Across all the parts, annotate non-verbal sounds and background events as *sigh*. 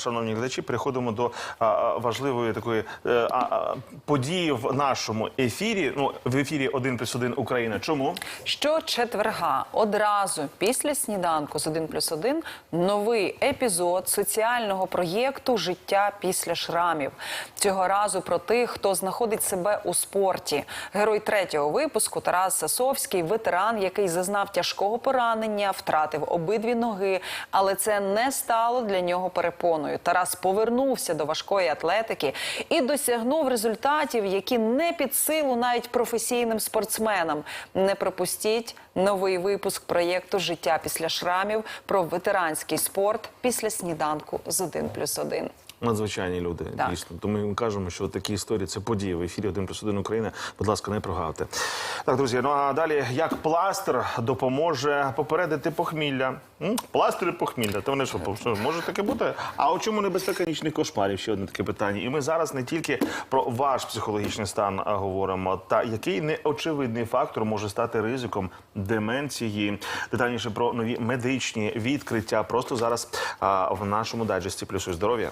Шановні глядачі, переходимо до а, важливої такої е, а, події в нашому ефірі. Ну в ефірі 1 плюс 1 Україна. Чому? Що четверга одразу після сніданку з 1 плюс 1 новий епізод соціального проєкту Життя після шрамів. Цього разу про тих, хто знаходить себе у спорті. Герой третього випуску Тарас Сасовський, ветеран, який зазнав тяжкого поранення, втратив обидві ноги, але це не стало для нього перепоною. Тарас повернувся до важкої атлетики і досягнув результатів, які не під силу навіть професійним спортсменам. Не пропустіть новий випуск проєкту Життя після шрамів про ветеранський спорт після сніданку з 1 плюс 1. Надзвичайні люди, Так. дійсно. Тому ми кажемо, що такі історії це події в ефірі 1 плюс 1 Україна. Будь ласка, не прогавте. Так, друзі, ну а далі як пластир допоможе попередити похмілля? М? Пластир похмілля. То вони що, що може таке бути? А у чому небезпека нічних кошмарів? Ще одне таке питання. І ми зараз не тільки про ваш психологічний стан говоримо, та який неочевидний фактор може стати ризиком деменції. Детальніше про нові медичні відкриття. Просто зараз а, в нашому дайджесті плюсуй здоров'я.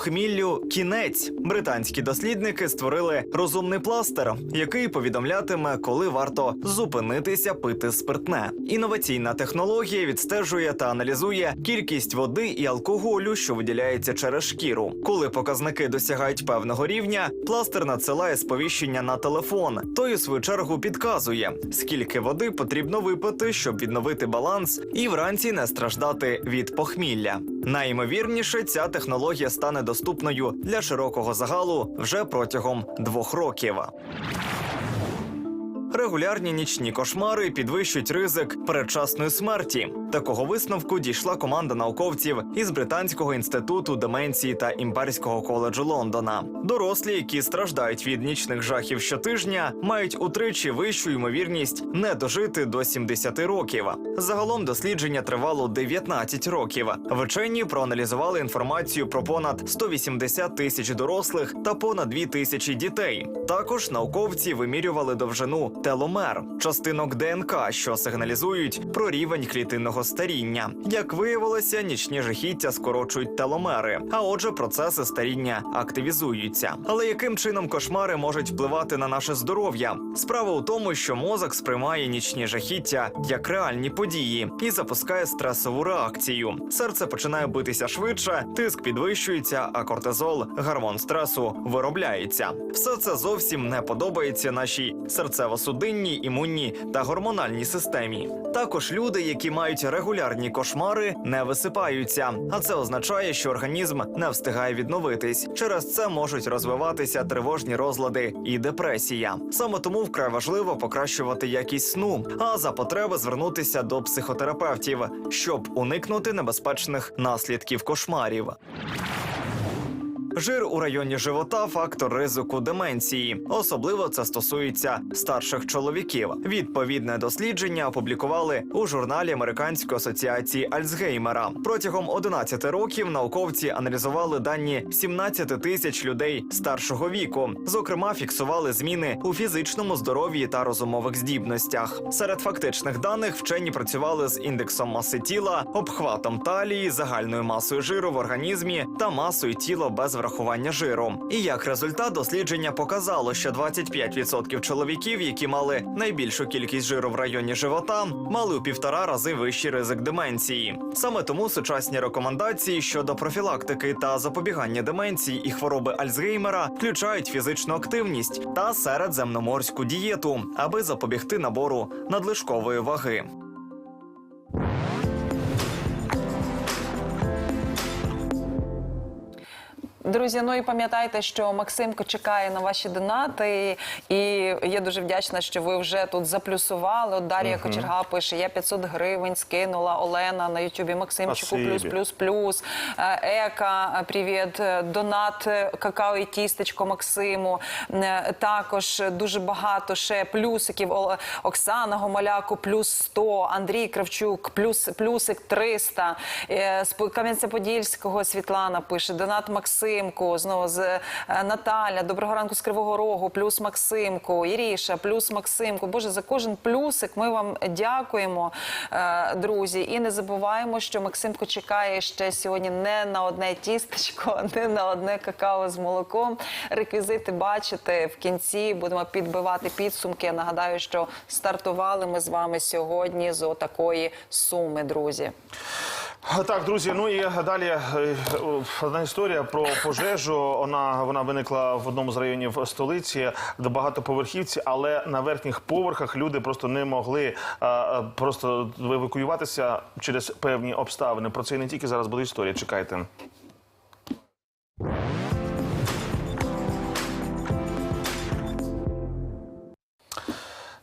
Похміллю кінець. Британські дослідники створили розумний пластир, який повідомлятиме, коли варто зупинитися пити спиртне. Інноваційна технологія відстежує та аналізує кількість води і алкоголю, що виділяється через шкіру. Коли показники досягають певного рівня, пластир надсилає сповіщення на телефон. Той у свою чергу підказує, скільки води потрібно випити, щоб відновити баланс і вранці не страждати від похмілля. Найімовірніше, ця технологія стане доступною для широкого загалу вже протягом двох років. Регулярні нічні кошмари підвищують ризик передчасної смерті. Такого висновку дійшла команда науковців із британського інституту деменції та імперського коледжу Лондона. Дорослі, які страждають від нічних жахів щотижня, мають утричі вищу ймовірність не дожити до 70 років. Загалом дослідження тривало 19 років. Вчені проаналізували інформацію про понад 180 тисяч дорослих та понад 2 тисячі дітей. Також науковці вимірювали довжину теломер, частинок ДНК, що сигналізують про рівень клітинного старіння. Як виявилося, нічні жахіття скорочують теломери, а отже, процеси старіння активізуються. Але яким чином кошмари можуть впливати на наше здоров'я? Справа у тому, що мозок сприймає нічні жахіття як реальні події і запускає стресову реакцію. Серце починає битися швидше, тиск підвищується, а кортизол, гормон стресу, виробляється. Все це зовсім не подобається нашій серцево-судинній, імунній та гормональній системі. Також люди, які мають регулярні кошмари, не висипаються, а це означає, що організм не встигає відновитись. Через це можуть розвиватися тривожні розлади і депресія. Саме тому вкрай важливо покращувати якість сну, а за потреби звернутися до психотерапевтів, щоб уникнути небезпечних наслідків кошмарів. Жир у районі живота фактор ризику деменції. Особливо це стосується старших чоловіків. Відповідне дослідження опублікували у журналі Американської асоціації Альцгеймера. Протягом 11 років науковці аналізували дані 17 тисяч людей старшого віку. Зокрема, фіксували зміни у фізичному здоров'ї та розумових здібностях. Серед фактичних даних вчені працювали з індексом маси тіла, обхватом талії, загальною масою жиру в організмі та масою тіла без врахування жиру. І як результат дослідження показало, що 25% чоловіків, які мали найбільшу кількість жиру в районі живота, мали у півтора рази вищий ризик деменції. Саме тому сучасні рекомендації щодо профілактики та запобігання деменції і хвороби Альцгеймера включають фізичну активність та середземноморську дієту, аби запобігти набору надлишкової ваги. Друзі, ну і пам'ятайте, що Максимко чекає на ваші донати, і я дуже вдячна, що ви вже тут заплюсували. От Дар'я Кочерга пише: я 500 гривень скинула Олена на Ютубі. Максимчику плюс, Спасибі. плюс, плюс. Е, Ека, привіт, Е, донат е, какао і тістечко Максиму. Е, Також дуже багато ще плюсиків. Оксана Гомоляко плюс 100, Андрій Кравчук плюс плюсик 300. Е, З Кам'янця-Подільського Світлана пише: донат Максиму. Максимку, знову з е, Наталя, доброго ранку з Кривого Рогу, плюс Максимку, Іріша, плюс Максимку. Боже, за кожен плюсик ми вам дякуємо, е, друзі. І не забуваємо, що Максимко чекає ще сьогодні не на одне тістечко, *laughs* не на одне какао з молоком. Реквізити бачите в кінці. Будемо підбивати підсумки. Я нагадаю, що стартували ми з вами сьогодні з отакої суми, друзі. Так, друзі, ну і далі е, одна історія про пожежу. Вона вона виникла в одному з районів столиці, де багатоповерхівці, але на верхніх поверхах люди просто не могли е, е, просто евакуюватися через певні обставини. Про це і не тільки зараз буде історія. Чекайте.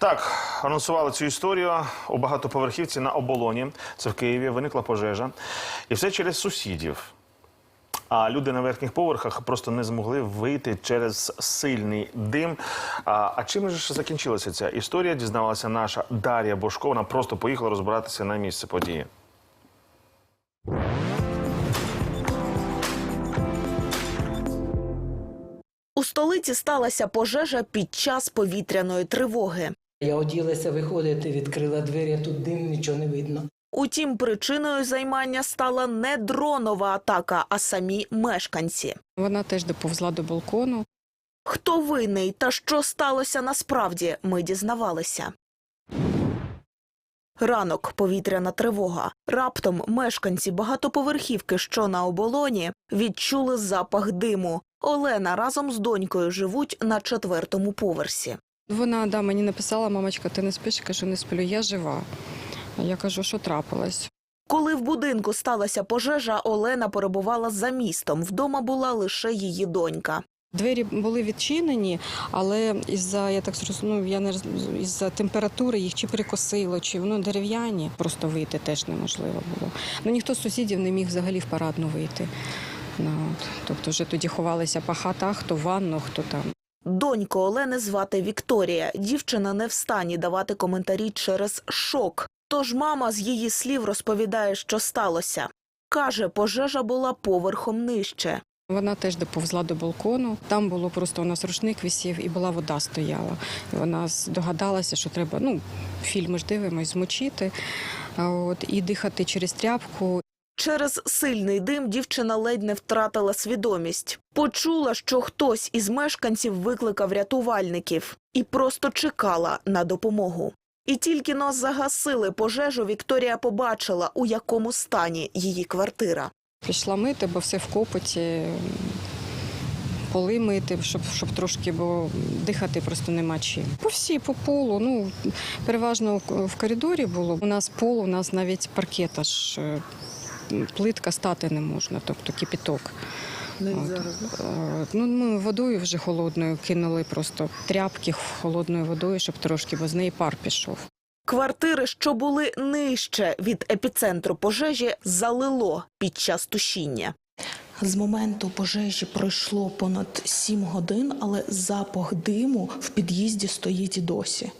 Так, анонсували цю історію у багатоповерхівці на оболоні. Це в Києві виникла пожежа, і все через сусідів. А люди на верхніх поверхах просто не змогли вийти через сильний дим. А, а чим же закінчилася ця історія? Дізнавалася наша Дар'я Бошко. Вона просто поїхала розбиратися на місце події. У столиці сталася пожежа під час повітряної тривоги. Я оділася виходити, відкрила двері, а тут дим, нічого не видно. Утім, причиною займання стала не дронова атака, а самі мешканці. Вона теж доповзла до балкону. Хто винний та що сталося насправді, ми дізнавалися. Ранок повітряна тривога. Раптом мешканці багатоповерхівки, що на оболоні, відчули запах диму. Олена разом з донькою живуть на четвертому поверсі. Вона да, мені написала, мамочка, ти не спиш? Кажу, не сплю, я жива. Я кажу, що трапилось? Коли в будинку сталася пожежа, Олена перебувала за містом. Вдома була лише її донька. Двері були відчинені, але із-за я так зрозумів, я не із-за температури їх чи перекосило, чи воно дерев'яні. Просто вийти теж неможливо було. Ну ніхто з сусідів не міг взагалі в парадну вийти. Ну, от. Тобто вже тоді ховалися по хатах, хто в ванну, хто там. Доньку Олени звати Вікторія. Дівчина не в стані давати коментарі через шок. Тож мама з її слів розповідає, що сталося. Каже, пожежа була поверхом нижче. Вона теж доповзла до балкону. Там було просто у нас рушник висів і була вода стояла. Вона здогадалася, що треба, ну, фільми ж дивимось, змочити от, і дихати через тряпку. Через сильний дим дівчина ледь не втратила свідомість. Почула, що хтось із мешканців викликав рятувальників і просто чекала на допомогу. І тільки но загасили пожежу, Вікторія побачила, у якому стані її квартира. Пішла мити, бо все в копоті, поли мити, щоб, щоб трошки, бо дихати просто нема чим. По всій, по полу. Ну, переважно в- в коридорі було. У нас пол, у нас навіть паркет аж е, плитка стати не можна, тобто кипіток. Е, Ну, ми водою вже холодною кинули просто тряпки холодною водою, щоб трошки, бо з неї пар пішов. Квартири, що були нижче від епіцентру пожежі, залило під час тушіння. З моменту пожежі пройшло понад сім годин, але запах диму в під'їзді стоїть і досі.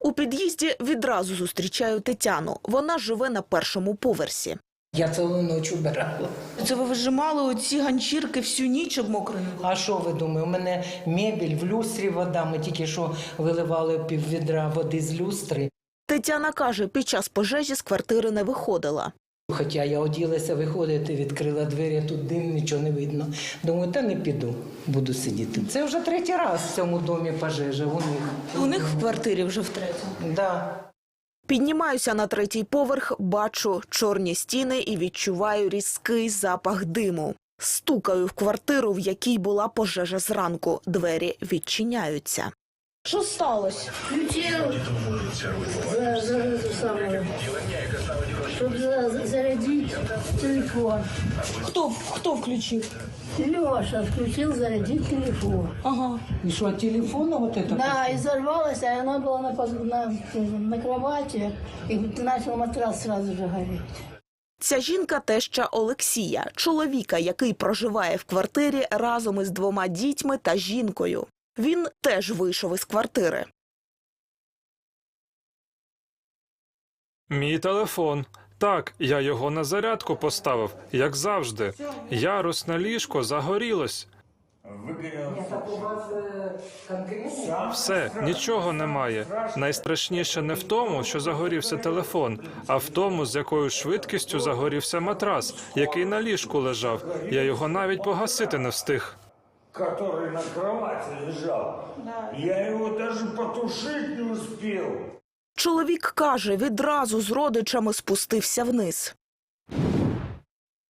У під'їзді відразу зустрічаю Тетяну. Вона живе на першому поверсі. Я цілу ніч убирала. Це ви вижимали оці ганчірки всю ніч обмокрені? А що ви думаєте? У мене мебель, в люстрі вода. Ми тільки що виливали пів відра води з люстри. Тетяна каже, під час пожежі з квартири не виходила. Хоча я оділася виходити, відкрила двері, а тут дим, нічого не видно. Думаю, та не піду, буду сидіти. Це вже третій раз в цьому домі пожежа. У них. У них в квартирі вже втретє. Да. Піднімаюся на третій поверх, бачу чорні стіни і відчуваю різкий запах диму. Стукаю в квартиру, в якій була пожежа зранку. Двері відчиняються. Що сталося? за, за самую, чтобы телефон. Хто, хто включив? Леша включил зарядить телефон. Ага. І що, телефон вот это? Да, и взорвалась, а она была на, на, на кровати, и начал матрас сразу же гореть. Ця жінка теща Олексія, чоловіка, який проживає в квартирі разом із двома дітьми та жінкою. Він теж вийшов із квартири. Мій телефон. Так, я його на зарядку поставив, як завжди. Ярусне ліжко загорілось. Все, нічого немає. Найстрашніше не в тому, що загорівся телефон, а в тому, з якою швидкістю загорівся матрас, який на ліжку лежав. Я його навіть погасити не встиг. который на кровати лежал. Я его даже потушить не успел. Чоловік каже, відразу з родичами спустився вниз.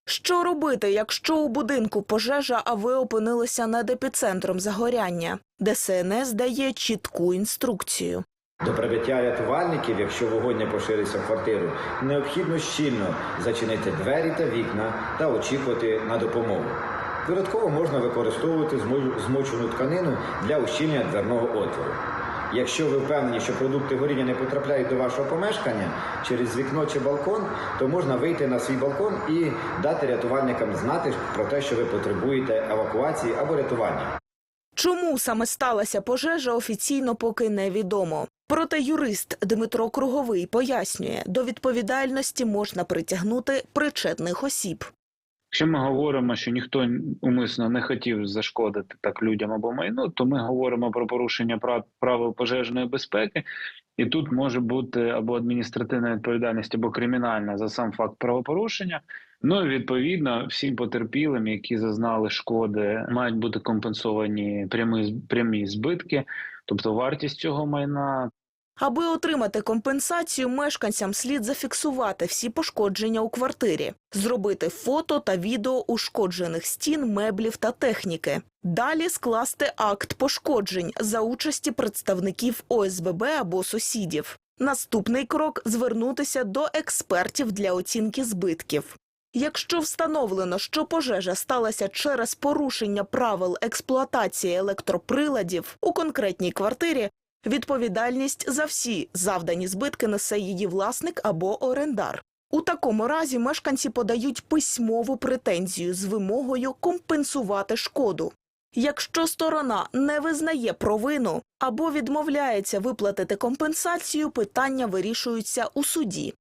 Що робити, якщо у будинку пожежа, а ви опинилися над епіцентром загоряння? ДСНС дає чітку інструкцію. До прибиття рятувальників, якщо вогонь не поширився в квартиру, необхідно щільно зачинити двері та вікна та очікувати на допомогу. Додатково можна використовувати змо- змочену тканину для ущільнення дверного отвору. Якщо ви впевнені, що продукти горіння не потрапляють до вашого помешкання через вікно чи балкон, то можна вийти на свій балкон і дати рятувальникам знати про те, що ви потребуєте евакуації або рятування. Чому саме сталася пожежа, офіційно поки невідомо. Проте юрист Дмитро Круговий пояснює, до відповідальності можна притягнути причетних осіб. Якщо ми говоримо, що ніхто умисно не хотів зашкодити так людям або майну, то ми говоримо про порушення прав- правил пожежної безпеки, і тут може бути або адміністративна відповідальність, або кримінальна за сам факт правопорушення. Ну і відповідно всім потерпілим, які зазнали шкоди, мають бути компенсовані прямі прямі збитки, тобто вартість цього майна, Аби отримати компенсацію, мешканцям слід зафіксувати всі пошкодження у квартирі, зробити фото та відео ушкоджених стін, меблів та техніки. Далі скласти акт пошкоджень за участі представників ОСББ або сусідів. Наступний крок звернутися до експертів для оцінки збитків. Якщо встановлено, що пожежа сталася через порушення правил експлуатації електроприладів у конкретній квартирі, Відповідальність за всі завдані збитки несе її власник або орендар. У такому разі мешканці подають письмову претензію з вимогою компенсувати шкоду. Якщо сторона не визнає провину або відмовляється виплатити компенсацію, питання вирішуються у суді.